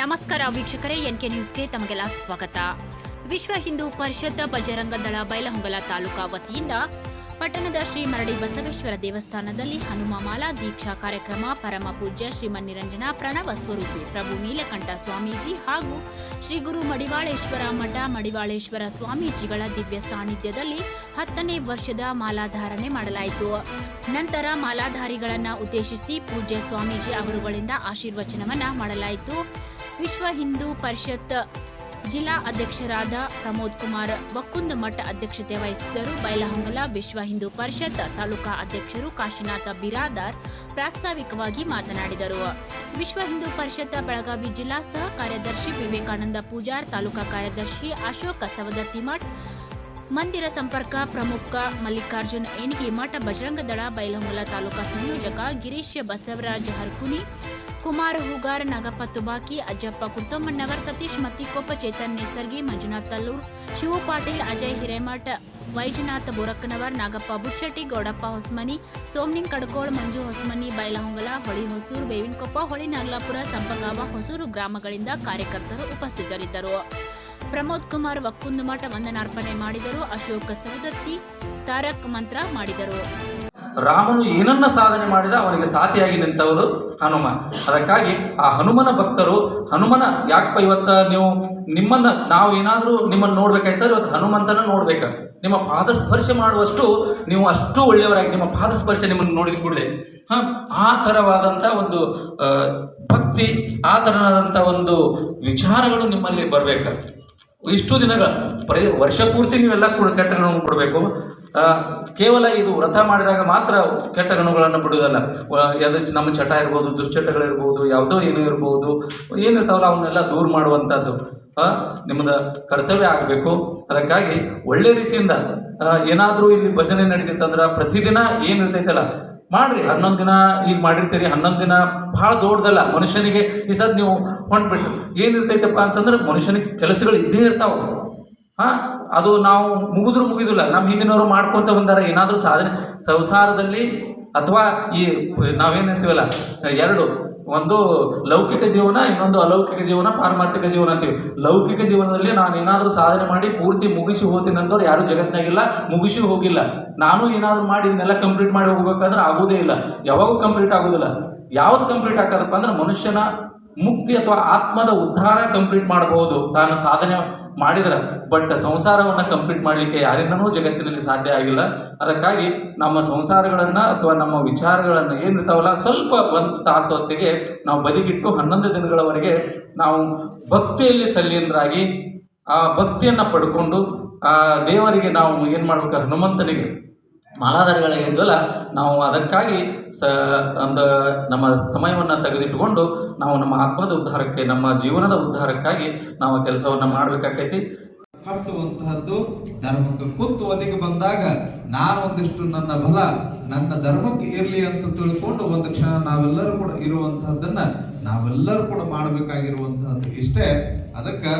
ನಮಸ್ಕಾರ ವೀಕ್ಷಕರೇ, ಎನ್ಕೆ ನ್ಯೂಸ್ಗೆ ತಮಗೆಲ್ಲ ಸ್ವಾಗತ. ವಿಶ್ವ ಹಿಂದೂ ಪರಿಷತ್ ಬಜರಂಗದಳ ಬೈಲಹೊಂಗಲ ತಾಲೂಕಾ ವತಿಯಿಂದ ಪಟ್ಟಣದ ಶ್ರೀ ಮರಡಿ ಬಸವೇಶ್ವರ ದೇವಸ್ಥಾನದಲ್ಲಿ ಹನುಮ ಮಾಲಾ ದೀಕ್ಷಾ ಕಾರ್ಯಕ್ರಮ, ಪರಮ ಪೂಜ್ಯ ಶ್ರೀಮನ್ ನಿರಂಜನ ಪ್ರಣವ ಸ್ವರೂಪಿ ಪ್ರಭು ನೀಲಕಂಠ ಸ್ವಾಮೀಜಿ ಹಾಗೂ ಶ್ರೀ ಗುರು ಮಡಿವಾಳೇಶ್ವರ ಮಠ ಮಡಿವಾಳೇಶ್ವರ ಸ್ವಾಮೀಜಿಗಳ ದಿವ್ಯ ಸಾನ್ನಿಧ್ಯದಲ್ಲಿ ಹತ್ತನೇ ವರ್ಷದ ಮಾಲಾಧಾರಣೆ ಮಾಡಲಾಯಿತು. ನಂತರ ಮಾಲಾಧಾರಿಗಳನ್ನು ಉದ್ದೇಶಿಸಿ ಪೂಜ್ಯ ಸ್ವಾಮೀಜಿ ಅವರುಗಳಿಂದ ಆಶೀರ್ವಚನವನ್ನ ಮಾಡಲಾಯಿತು. ವಿಶ್ವ ಹಿಂದೂ ಪರಿಷತ್ ಜಿಲ್ಲಾ ಅಧ್ಯಕ್ಷರಾದ ಪ್ರಮೋದ್ ಕುಮಾರ್ ಬಕ್ಕುಂದ ಮಠ ಅಧ್ಯಕ್ಷತೆ ವಹಿಸಿದ್ದರು. ಬೈಲಹೊಂಗಲ ವಿಶ್ವ ಹಿಂದೂ ಪರಿಷತ್ ತಾಲೂಕಾ ಅಧ್ಯಕ್ಷರು ಕಾಶಿನಾಥ ಬಿರಾದಾರ್ ಪ್ರಾಸ್ತಾವಿಕವಾಗಿ ಮಾತನಾಡಿದರು. ವಿಶ್ವ ಹಿಂದೂ ಪರಿಷತ್ ಬೆಳಗಾವಿ ಜಿಲ್ಲಾ ಸಹ ಕಾರ್ಯದರ್ಶಿ ವಿವೇಕಾನಂದ ಪೂಜಾರ್, ತಾಲೂಕಾ ಕಾರ್ಯದರ್ಶಿ ಅಶೋಕ ಸವದತ್ತಿ ಮಠ್, ಮಂದಿರ ಸಂಪರ್ಕ ಪ್ರಮುಖ ಮಲ್ಲಿಕಾರ್ಜುನ್ ಏನಿಗೆ ಮಠ ಬಜರಂಗದಳ ಬೈಲಹೊಂಗಲ ತಾಲೂಕಾ ಸಂಯೋಜಕ ಗಿರೀಶ್ ಬಸವರಾಜ್ ಹರ್ಕುನಿ ಕುಮಾರ, ಹೂಗಾರ್, ನಾಗಪ್ಪ, ತುಬಾಕಿ, ಅಜ್ಜಪ್ಪ ಕುರ್ಸಮ್ಮಣ್ಣವರ್ ಸತೀಶ್ ಮತ್ತಿಕೊಪ್ಪ ಚೇತನ್, ನೇಸರ್ಗಿ, ಮಂಜುನಾಥ್ ತಲ್ಲೂರ್, ಶಿವು ಪಾಟೀಲ್, ಅಜಯ್ ಹಿರೇಮಠ, ವೈಜನಾಥ್, ಬೋರಕ್ಕನವರ್, ನಾಗಪ್ಪ ಬುಶೆಟ್ಟಿ ಗೌಡಪ್ಪ ಹೊಸಮನಿ, ಸೋಮ್ನಿಂಗ್ ಕಡ್ಕೋಳ್, ಮಂಜು ಹೊಸಮನಿ, ಬೈಲಹೊಂಗಲ, ಹೊಳಿ ಹೊಸೂರು, ಬೇವಿನಕೊಪ್ಪ, ಹೊಳಿ ನಾಗಲಾಪುರ, ಸಂಪಗಾವ, ಹೊಸೂರು ಗ್ರಾಮಗಳಿಂದ ಕಾರ್ಯಕರ್ತರು ಉಪಸ್ಥಿತರಿದ್ದರು. ಪ್ರಮೋದ್ ಕುಮಾರ್ ವಕ್ಕುಂದು ಮಠ ವಂದನಾರ್ಪಣೆ ಮಾಡಿದರು. ಅಶೋಕ್ ಸವದತ್ತಿ ತಾರಕ್ ಮಂತ್ರ ಮಾಡಿದರು. ರಾಮನು ಏನನ್ನ ಸಾಧನೆ ಮಾಡಿದ ಅವನಿಗೆ ಸಾತಿಯಾಗಿ ನಿಂತವರು ಹನುಮ ಅದಕ್ಕಾಗಿ ಆ ಹನುಮನ ಭಕ್ತರು, ಹನುಮನ, ಯಾಕಪ್ಪ ಇವತ್ತು ನೀವು ನಿಮ್ಮನ್ನ, ನಾವು ಏನಾದರೂ ನಿಮ್ಮನ್ನು ನೋಡ್ಬೇಕಾಯ್ತಾರೆ ಇವತ್ತು ಹನುಮಂತನ ನೋಡ್ಬೇಕು. ನಿಮ್ಮ ಪಾದ ಸ್ಪರ್ಶ ಮಾಡುವಷ್ಟು ನೀವು ಅಷ್ಟು ಒಳ್ಳೆಯವರಾಗಿ, ನಿಮ್ಮ ಪಾದ ಸ್ಪರ್ಶ ನಿಮ್ಮನ್ನು ನೋಡಿದ ಕೂಡಲೇ. ಹಾಂ, ಆ ಥರವಾದಂಥ ಒಂದು ಭಕ್ತಿ, ಆ ಥರದಂಥ ಒಂದು ವಿಚಾರಗಳು ನಿಮ್ಮಲ್ಲಿ ಬರಬೇಕು. ಇಷ್ಟು ದಿನಗಳ ಪ್ರತಿ ವರ್ಷ ಪೂರ್ತಿ ನೀವೆಲ್ಲ ಕೂಡ ಕೊಡಬೇಕು. ಕೇವಲ ಇದು ವ್ರತ ಮಾಡಿದಾಗ ಮಾತ್ರ ಕೆಟ್ಟ ಗಣಗಳನ್ನು ಬಿಡುವುದಲ್ಲ ಯಾವ್ದು ನಮ್ಮ ಚಟ ಇರ್ಬೋದು, ದುಶ್ಚಟಗಳಿರ್ಬೋದು, ಯಾವುದೋ ಏನೋ ಇರ್ಬೋದು, ಏನಿರ್ತಾವಲ್ಲ ಅವನ್ನೆಲ್ಲ ದೂರ ಮಾಡುವಂಥದ್ದು. ನಿಮ್ಮದು ಕರ್ತವ್ಯ ಆಗಬೇಕು. ಅದಕ್ಕಾಗಿ ಒಳ್ಳೆ ರೀತಿಯಿಂದ ಏನಾದರೂ ಇಲ್ಲಿ ಭಜನೆ ನಡೀತಿತ್ತಂದ್ರೆ ಪ್ರತಿದಿನ ಏನು ಇರ್ತೈತಲ್ಲ ಮಾಡ್ರಿ. ಹನ್ನೊಂದು ದಿನ ಈಗ ಮಾಡಿರ್ತೀರಿ, ಹನ್ನೊಂದು ದಿನ ಭಾಳ ದೊಡ್ಡದಲ್ಲ. ಮನುಷ್ಯನಿಗೆ ಈ ಸದ್ ನೀವು ಹೊಂಟ್ಬಿಟ್ಟು ಏನಿರ್ತೈತಪ್ಪ ಅಂತಂದ್ರೆ ಮನುಷ್ಯನಿಗೆ ಕೆಲಸಗಳು ಇದ್ದೇ ಇರ್ತಾವೆ. ಹಾ, ಅದು ನಾವು ಮುಗಿದ್ರು ಮುಗಿದಿಲ್ಲ. ನಮ್ಮ ಹಿಂದಿನವರು ಮಾಡ್ಕೊತ ಬಂದಾರ, ಏನಾದರೂ ಸಾಧನೆ. ಸಂಸಾರದಲ್ಲಿ ಅಥವಾ ಈ ನಾವೇನಂತೀವಲ್ಲ ಎರಡು ಒಂದು ಲೌಕಿಕ ಜೀವನ, ಇನ್ನೊಂದು ಅಲೌಕಿಕ ಜೀವನ, ಪಾರಮಾರ್ಥಿಕ ಜೀವನ ಅಂತೀವಿ. ಲೌಕಿಕ ಜೀವನದಲ್ಲಿ ನಾನು ಏನಾದರೂ ಸಾಧನೆ ಮಾಡಿ ಪೂರ್ತಿ ಮುಗಿಸಿ ಹೋಗ್ತೀನಿ ಅಂದವ್ರು ಯಾರು ಜಗತ್ತಿನಾಗಿಲ್ಲ, ಮುಗಿಸಿ ಹೋಗಿಲ್ಲ. ನಾನು ಏನಾದರೂ ಮಾಡಿ ಇದನ್ನೆಲ್ಲ ಕಂಪ್ಲೀಟ್ ಮಾಡಿ ಹೋಗ್ಬೇಕಂದ್ರೆ ಆಗೋದೇ ಇಲ್ಲ. ಯಾವಾಗೂ ಕಂಪ್ಲೀಟ್ ಆಗೋದಿಲ್ಲ. ಯಾವ್ದು ಕಂಪ್ಲೀಟ್ ಆಗ್ತದಪ್ಪ ಅಂದ್ರೆ ಮನುಷ್ಯನ ಮುಕ್ತಿ ಅಥವಾ ಆತ್ಮದ ಉದ್ಧಾರ ಕಂಪ್ಲೀಟ್ ಮಾಡಬಹುದು ತಾನು ಸಾಧನೆ ಮಾಡಿದ್ರೆ ಬಟ್ ಸಂಸಾರವನ್ನು ಕಂಪ್ಲೀಟ್ ಮಾಡಲಿಕ್ಕೆ ಯಾರಿಂದನೂ ಜಗತ್ತಿನಲ್ಲಿ ಸಾಧ್ಯ ಆಗಿಲ್ಲ. ಅದಕ್ಕಾಗಿ ನಮ್ಮ ಸಂಸಾರಗಳನ್ನು ಅಥವಾ ನಮ್ಮ ವಿಚಾರಗಳನ್ನು ಏನಿರ್ತಾವಲ್ಲ, ಸ್ವಲ್ಪ ಒಂದು ತಾಸು ಹೊತ್ತಿಗೆ ನಾವು ಬದಿಗಿಟ್ಟು ಹನ್ನೊಂದು ದಿನಗಳವರೆಗೆ ನಾವು ಭಕ್ತಿಯಲ್ಲಿ ತಲ್ಲೀನರಾಗಿ ಆ ಭಕ್ತಿಯನ್ನು ಪಡ್ಕೊಂಡು ಆ ದೇವರಿಗೆ ನಾವು ಏನು ಮಾಡ್ಬೇಕು, ಹನುಮಂತನಿಗೆ ಮಾಲಾಧಾರಿಗಳೇನಿದ್ವಲ್ಲ ನಾವು ಅದಕ್ಕಾಗಿ ಸ ಒಂದು ನಮ್ಮ ಸಮಯವನ್ನು ತೆಗೆದಿಟ್ಟುಕೊಂಡು ನಾವು ನಮ್ಮ ಆತ್ಮದ ಉದ್ಧಾರಕ್ಕೆ, ನಮ್ಮ ಜೀವನದ ಉದ್ಧಾರಕ್ಕಾಗಿ ನಾವು ಕೆಲಸವನ್ನು ಮಾಡಬೇಕಾಕೈತಿ. ಕಟ್ಟುವಂತಹದ್ದು ಧರ್ಮಕ್ಕೆ ಕುತ್ತು ಒದಗಿ ಬಂದಾಗ ನಾನು ಒಂದಿಷ್ಟು ನನ್ನ ಬಲ, ನನ್ನ ಧರ್ಮಕ್ಕೆ ಇರಲಿ ಅಂತ ತಿಳ್ಕೊಂಡು ಒಂದು ಕ್ಷಣ ನಾವೆಲ್ಲರೂ ಕೂಡ ಇರುವಂತಹದ್ದನ್ನ ನಾವೆಲ್ಲರೂ ಕೂಡ ಮಾಡಬೇಕಾಗಿರುವಂತಹದ್ದು ಇಷ್ಟೇ. ಅದಕ್ಕೆ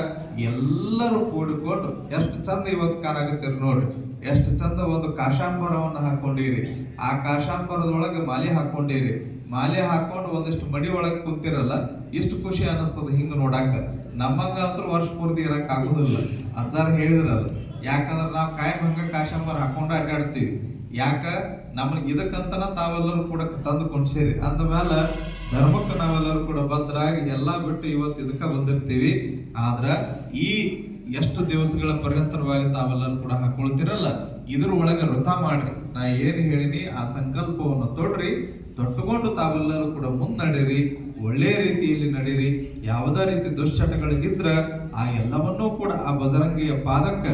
ಎಲ್ಲರೂ ಕೂಡಿಕೊಂಡು ಎಷ್ಟು ಚಂದ ಇವತ್ತು ಕಾಣಾಕತ್ತೀರಿ ನೋಡ್ರಿ. ಎಷ್ಟು ಚಂದ ಒಂದು ಕಾಶಾಂಬರವನ್ನು ಹಾಕೊಂಡಿರಿ. ಆ ಕಾಶಾಂಬರದೊಳಗೆ ಮಾಲೆ ಹಾಕೊಂಡಿರಿ. ಮಾಲೆ ಹಾಕೊಂಡು ಒಂದಿಷ್ಟು ಮಡಿ ಒಳಗೆ ಕುಂತಿರಲ್ಲ ಎಷ್ಟು ಖುಷಿ ಅನಿಸ್ತದ ಹಿಂಗ ನೋಡಾಕ. ನಮ್ಮಂಗ ಅಂತೂ ವರ್ಷ ಪೂರ್ತಿ ಇರಕ್ ಆಗುದಿಲ್ಲ. ಹೇಳಿದ್ರಲ್ಲ, ಯಾಕಂದ್ರೆ ನಾವು ಕಾಯಂ ಹಂಗ ಕಾಶಾಂಬರ ಹಾಕೊಂಡ ಅಡ್ಡಾಡ್ತೀವಿ. ಯಾಕ? ನಮ್ಗೆ ಇದಕ್ಕಂತನ ತಾವೆಲ್ಲರೂ ಕೂಡ ತಂದು ಕೊಂಡ್ಸೇರಿ ಅಂದ ಮೇಲೆ ಧರ್ಮಕ್ಕೆ ನಾವೆಲ್ಲರೂ ಕೂಡ ಭದ್ರಾಗಿ ಎಲ್ಲ ಬಿಟ್ಟು ಇವತ್ತು ಇದಕ್ಕೆ ಬಂದಿರ್ತೀವಿ. ಆದ್ರೆ ಈ ಎಷ್ಟು ದಿವಸಗಳ ಪರ್ಯಂತರವಾಗಿ ತಾವೆಲ್ಲರೂ ಕೂಡ ಹಾಕೊಳ್ತಿರಲ್ಲ? ಇದ್ರ ಒಳಗೆ ವೃತ ಮಾಡ್ರಿ. ನಾ ಏನ್ ಹೇಳಿನಿ, ಆ ಸಂಕಲ್ಪವನ್ನು ತೊಡ್ರಿ. ತೊಟ್ಟುಕೊಂಡು ತಾವೆಲ್ಲರೂ ಕೂಡ ಮುನ್ನಡೀರಿ. ಒಳ್ಳೆ ರೀತಿಯಲ್ಲಿ ನಡೀರಿ. ಯಾವುದೇ ರೀತಿ ದುಶ್ಚಟಗಳಿಗಿದ್ರ ಆ ಎಲ್ಲವನ್ನೂ ಕೂಡ ಆ ಬಜರಂಗಿಯ ಪಾದಕ್ಕ